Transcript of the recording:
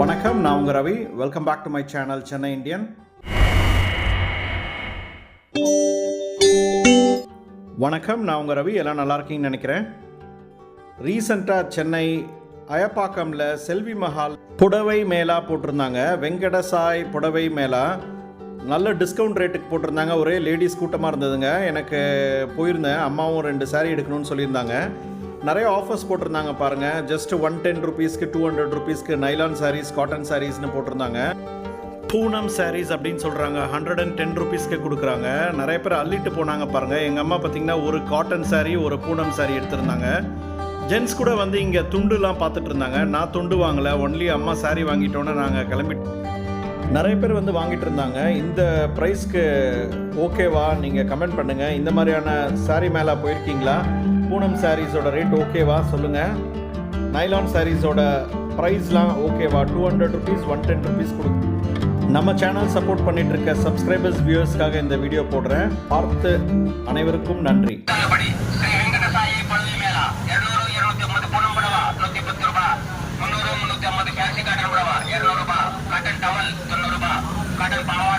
வணக்கம் நான் உங்கள் Ravi. Welcome back to my channel Chennai Indian வணக்கம் நான் உங்கள் ரவி. எல்லாம் நல்லா இருக்கீங்கன்னு நினைக்கிறேன். ரீசண்டாக சென்னை அயப்பாக்கம்ல செல்வி மஹால் புடவை மேலா போட்டிருந்தாங்க. வெங்கடசாய் புடவை மேலா. நல்ல டிஸ்கவுண்ட் ரேட்டுக்கு போட்டிருந்தாங்க. ஒரே லேடிஸ் கூட்டமாக இருந்ததுங்க. எனக்கு போயிருந்தேன். அம்மாவும் ரெண்டு saree எடுக்கணும்னு சொல்லியிருந்தாங்க. நிறைய ஆஃபர்ஸ் போட்டிருந்தாங்க பாருங்கள் ஜஸ்ட் ஒன் டென் ருபீஸ்க்கு டூ ஹண்ட்ரட் ருபீஸ்க்கு நைலான் சாரீஸ் காட்டன் சாரீஸ்னு போட்டிருந்தாங்க. பூனம் சாரீஸ் அப்படின்னு சொல்கிறாங்க ஹண்ட்ரட் அண்ட் டென் ருபீஸ்க்கு கொடுக்குறாங்க. நிறைய பேர் அள்ளிட்டு போனாங்க பாருங்கள் எங்கள் அம்மா பார்த்தீங்கன்னா ஒரு காட்டன் சாரீ ஒரு பூனம் சாரீ எடுத்திருந்தாங்க. ஜென்ஸ் கூட வந்து இங்கே துண்டுலாம் பார்த்துட்டு இருந்தாங்க. நான் துண்டு வாங்கலை. ஒன்லி அம்மா சாரீ வாங்கிட்டோன்னே நாங்கள் கிளம்பி நிறைய பேர் வந்து வாங்கிட்டு இருந்தாங்க. இந்த ப்ரைஸ்க்கு ஓகேவா நீங்கள் கமெண்ட் பண்ணுங்கள் இந்த மாதிரியான சாரீ மேலே போயிருக்கீங்களா? பூனம் சாரீஸோட ரேட் ஓகேவா சொல்லுங்கள் நைலான் சாரீஸோட ப்ரைஸ்லாம் ஓகேவா two hundred rupees one ten rupees கொடுக்கு நம்ம சேனல் சப்போர்ட் பண்ணிட்டு இருக்க சப்ஸ்கிரைபர்ஸ் வியூவர்ஸ்க்காக இந்த வீடியோ போடுறேன். பார்த்து அனைவருக்கும் நன்றி. Bye.